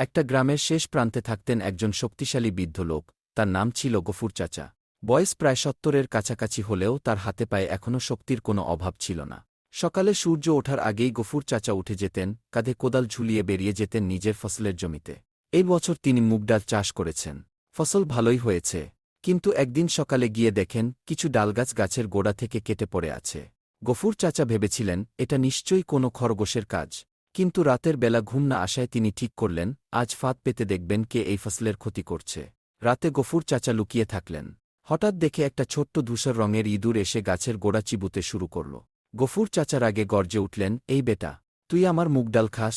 একটা গ্রামের শেষ প্রান্তে থাকতেন একজন শক্তিশালী বৃদ্ধ লোক, তার নাম ছিল গফুর চাচা। বয়স প্রায় সত্তরের কাছাকাছি হলেও তার হাতে পায়ে এখনও শক্তির কোনো অভাব ছিল না। সকালে সূর্য ওঠার আগেই গফুর চাচা উঠে যেতেন, কাঁধে কোদাল ঝুলিয়ে বেরিয়ে যেতেন নিজের ফসলের জমিতে। এই বছর তিনি মুগ ডাল চাষ করেছেন। ফসল ভালোই হয়েছে। কিন্তু একদিন সকালে গিয়ে দেখেন, কিছু ডালগাছ গাছের গোড়া থেকে কেটে পড়ে আছে। গফুর চাচা ভেবেছিলেন, এটা নিশ্চয়ই কোনো খরগোশের কাজ। কিন্তু রাতের বেলা ঘুম না আসায় তিনি ঠিক করলেন, আজ ফাঁদ পেতে দেখবেন কে এই ফসলের ক্ষতি করছে। রাতে গফুর চাচা লুকিয়ে থাকলেন। হঠাৎ দেখে একটা ছোট্ট ধূসর রঙের ইঁদুর এসে গাছের গোড়া চিবুতে শুরু করল। গফুর চাচার আগে গর্জে উঠলেন, এই বেটা, তুই আমার মুগডাল খাস?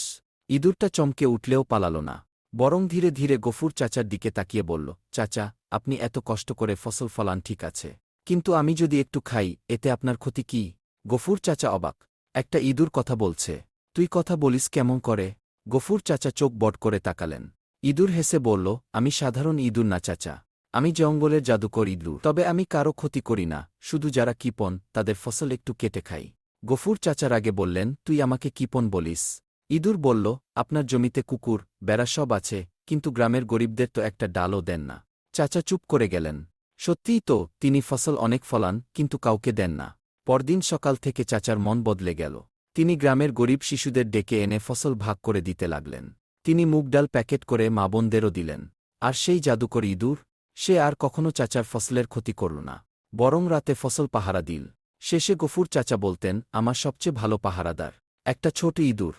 ইঁদুরটা চমকে উঠলেও পালাল না। বরং ধীরে ধীরে গফুর চাচার দিকে তাকিয়ে বলল, চাচা, আপনি এত কষ্ট করে ফসল ফলান ঠিক আছে। কিন্তু আমি যদি একটু খাই, এতে আপনার ক্ষতি কি? গফুর চাচা অবাক। একটা ইঁদুর কথা বলছে। তুই কথা বলিস কেমন করে? গফুর চাচা চোখ বট করে তাকালেন। ইঁদুর হেসে বলল, আমি সাধারণ ইঁদুর না, চাচা। আমি জঙ্গলের জাদুকর ইঁদুর। তবে আমি কারও ক্ষতি করি না। শুধু যারা কিপন, তাদের ফসল একটু কেটে খাই। গফুর চাচার আগে বললেন, তুই আমাকে কিপন বলিস? ইঁদুর বলল, আপনার জমিতে কুকুর, বেড়া সব আছে, কিন্তু গ্রামের গরিবদের তো একটা ডালও দেন না। চাচা চুপ করে গেলেন। সত্যিই তো, তিনি ফসল অনেক ফলান, কিন্তু কাউকে দেন না। পরদিন সকাল থেকে চাচার মন বদলে গেল। তিনি গ্রামের গরিব শিশুদের ডেকে এনে ফসল ভাগ করে দিতে লাগলেন। তিনি মুগডাল প্যাকেট করে মা বোনদেরও দিলেন। আর সেই জাদুকর ইঁদুর, সে আর কখনো চাচার ফসলের ক্ষতি করল না। বরং রাতে ফসল পাহারা দিল। শেষে গফুর চাচা বলতেন, আমার সবচেয়ে ভালো পাহারাদার, একটা ছোট ইঁদুর